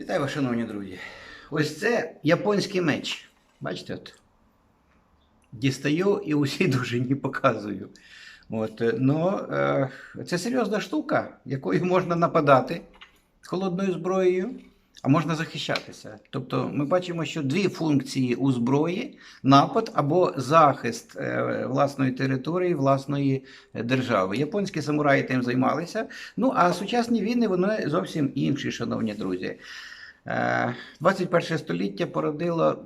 Вітаю шановні друзі. Ось це японський меч. Бачите? от? Дістаю і усій довжині показую. От, е, ну, е, це серйозна штука, якою можна нападати холодною зброєю, а можна захищатися. Тобто ми бачимо, що дві функції у зброї: напад або захист е, власної території, власної е, держави. Японські самураї тим займалися. Ну а сучасні війни вони зовсім інші, шановні друзі. Е, 21 століття породило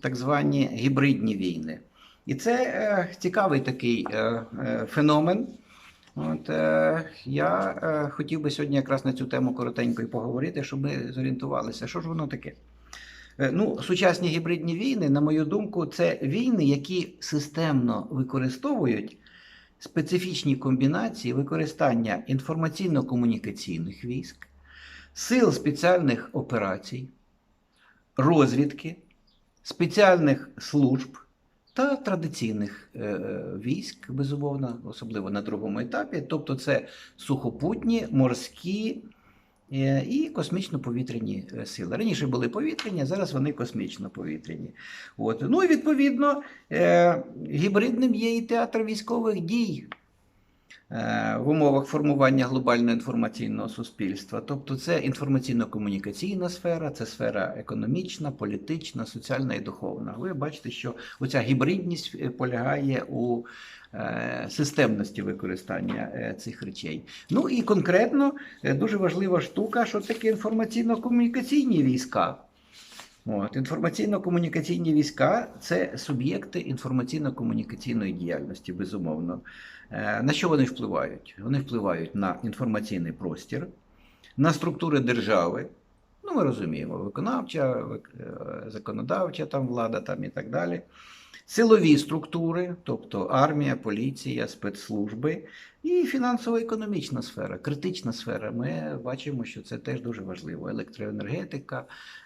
так звані гібридні війни. І це е, цікавий такий е, е, феномен. От, е, я е, хотів би сьогодні якраз на цю тему коротенько і поговорити, щоб ми зорієнтувалися, що ж воно таке. Е, Ну, сучасні гібридні війни, на мою думку, це війни, які системно використовують специфічні комбінації використання інформаційно-комунікаційних військ, сил спеціальних операцій, розвідки, спеціальних служб та традиційних е, е, військ, безумовно, особливо на другому етапі. Тобто це сухопутні, морські е, і космічно-повітряні сили. Раніше були повітряні, зараз вони космічно-повітряні. От. Ну і відповідно гібридним є і театр військових дій. Е, В умовах формування глобального інформаційного суспільства. Тобто це інформаційно-комунікаційна сфера, це сфера економічна, політична, соціальна і духовна. Ви бачите, що оця гібридність е, полягає у е, системності використання цих речей. Ну і конкретно дуже важлива штука, що таке інформаційно-комунікаційні війська. Інформаційно-комунікаційні війська це суб'єкти інформаційно-комунікаційної діяльності, безумовно. Е, На що вони впливають? Вони впливають на інформаційний простір, на структури держави. Ну, ми розуміємо, виконавча, е, законодавча там влада там і так далі. Силові структури, тобто армія, поліція, спецслужби, і фінансово-економічна сфера, критична сфера. Ми бачимо, що це теж дуже важливо. Електроенергетика,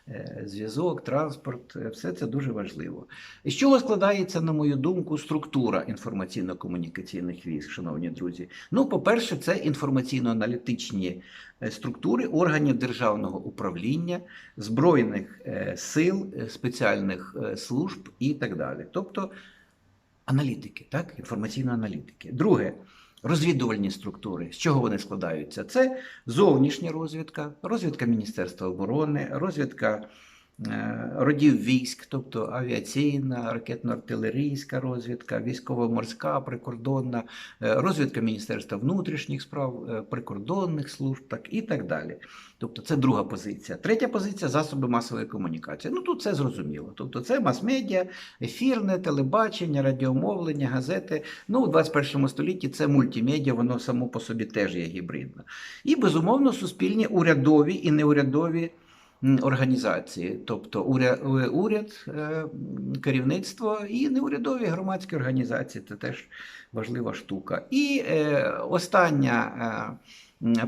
е, зв'язок, транспорт е, все це дуже важливо. З чого складається, на мою думку, структура інформаційно-комунікаційних військ, шановні друзі? Ну, по-перше, це інформаційно-аналітичні структури органів державного управління, збройних е, сил, е, спеціальних е, служб і так далі. Тобто аналітики, так? інформаційно аналітики. Друге. Розвідувальні структури, з чого вони складаються? Це зовнішня розвідка, розвідка Міністерства оборони, розвідка е, родів військ, тобто авіаційна, ракетно-артилерійська розвідка, військово-морська, прикордонна, е, розвідка Міністерства внутрішніх справ, е, прикордонних служб так, і так далі. Тобто це друга позиція. Третя позиція засоби масової комунікації. Ну тут це зрозуміло. Тобто це мас-медіа, ефірне, телебачення, радіомовлення, газети. Ну, у 21 столітті це мультимедіа, воно само по собі теж є гібридно. І, безумовно, суспільні урядові і неурядові організації, тобто уряд, е, керівництво і неурядові громадські організації це теж важлива штука. І е, остання. Е,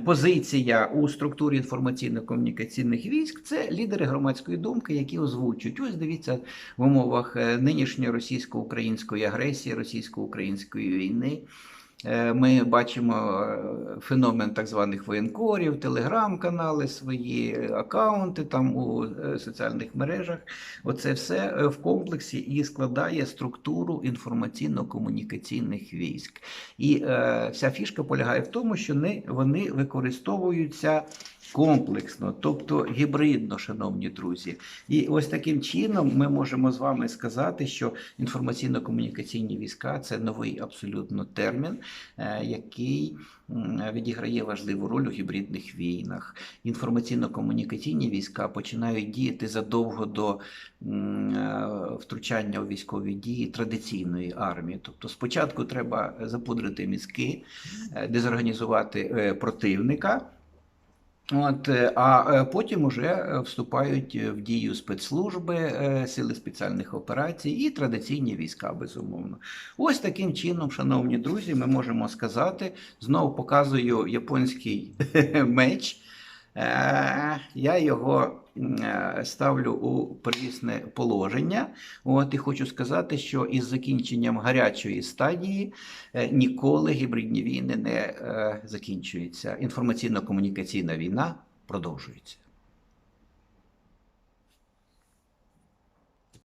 Позиція у структурі інформаційно-комунікаційних військ це лідери громадської думки, які озвучують. Ось дивіться в умовах нинішньої російсько-української агресії, російсько-української війни. Е, Ми бачимо е, феномен так званих воєнкорів, телеграм-канали свої, акаунти там у е, соціальних мережах. Оце все в комплексі і складає структуру інформаційно-комунікаційних військ. І е, вся фішка полягає в тому, що не, вони використовуються комплексно, тобто гібридно, шановні друзі. І ось таким чином ми можемо з вами сказати, що інформаційно-комунікаційні війська це новий абсолютно термін, який відіграє важливу роль у гібридних війнах. Інформаційно-комунікаційні війська починають діяти задовго до е, втручання у військові дії традиційної армії. Тобто спочатку треба запудрити мізки, е, дезорганізувати е, противника. От, е, а е, потім уже е, вступають в дію спецслужби, сили спеціальних операцій і традиційні війська, безумовно. Ось таким чином, шановні друзі, ми можемо сказати, знову показую японський меч. Е, Я його е, ставлю у первісне положення. От, і хочу сказати, що із закінченням гарячої стадії е, ніколи гібридні війни не закінчуються. Інформаційно-комунікаційна війна продовжується.